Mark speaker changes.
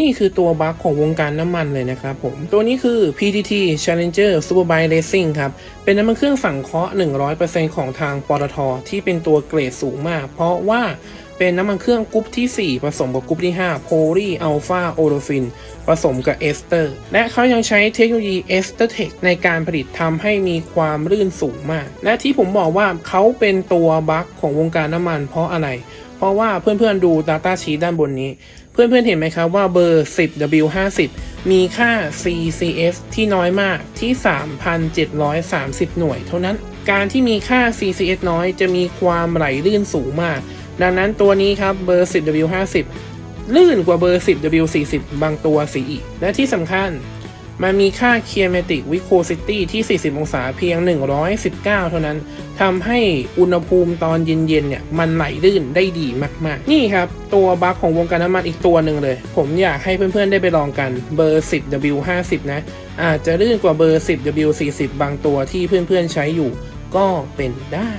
Speaker 1: นี่คือตัวบั๊กของวงการน้ำมันเลยนะครับผม ตัวนี้คือ PTT Challenger Superbike Racing ครับ เป็นน้ำมันเครื่องสังเคราะห์ 100%ของทางปตท ที่เป็นตัวเกรดสูงมาก เพราะว่าเป็นน้ำมันเครื่องกรุ๊ปที่ 4 ผสมกับกรุ๊ปที่ 5 โพลีอัลฟาโอโรฟิน ผสมกับเอสเตอร์ และเขายังใช้เทคโนโลยีเอสเตอร์เทคในการผลิตทำให้มีความลื่นสูงมาก และที่ผมบอกว่าเขาเป็นตัวบั๊กของวงการน้ำมันเพราะอะไร เพราะว่าเพื่อนๆดู Data Sheet ด้านบนนี้ เพื่อนๆเห็นไหมครับว่าเบอร์ 10W50 มีค่า CCS ที่น้อยมากที่ 3,730 หน่วย เท่านั้นการที่มีค่า CCS น้อยจะมีความไหลลื่นสูงมาก ดังนั้นตัวนี้ครับเบอร์ 10W50 ลื่นกว่าเบอร์ 10W40 บางตัวสีอีก และที่สำคัญ มันมีค่า Kinematic Viscosity ที่ 40 องศาเพียง 119 เท่านั้นทำให้อุณหภูมิตอนเย็นๆเนี่ยมันไหลลื่นได้ดีมากๆ นี่ครับ ตัวบั๊กของวงการน้ำมันอีกตัวหนึ่งเลย ผมอยากให้เพื่อนๆได้ไปลองกันเบอร์ 10W50 นะ อาจจะลื่นกว่าเบอร์ 10W40 บางตัวที่เพื่อนๆใช้อยู่ก็เป็นได้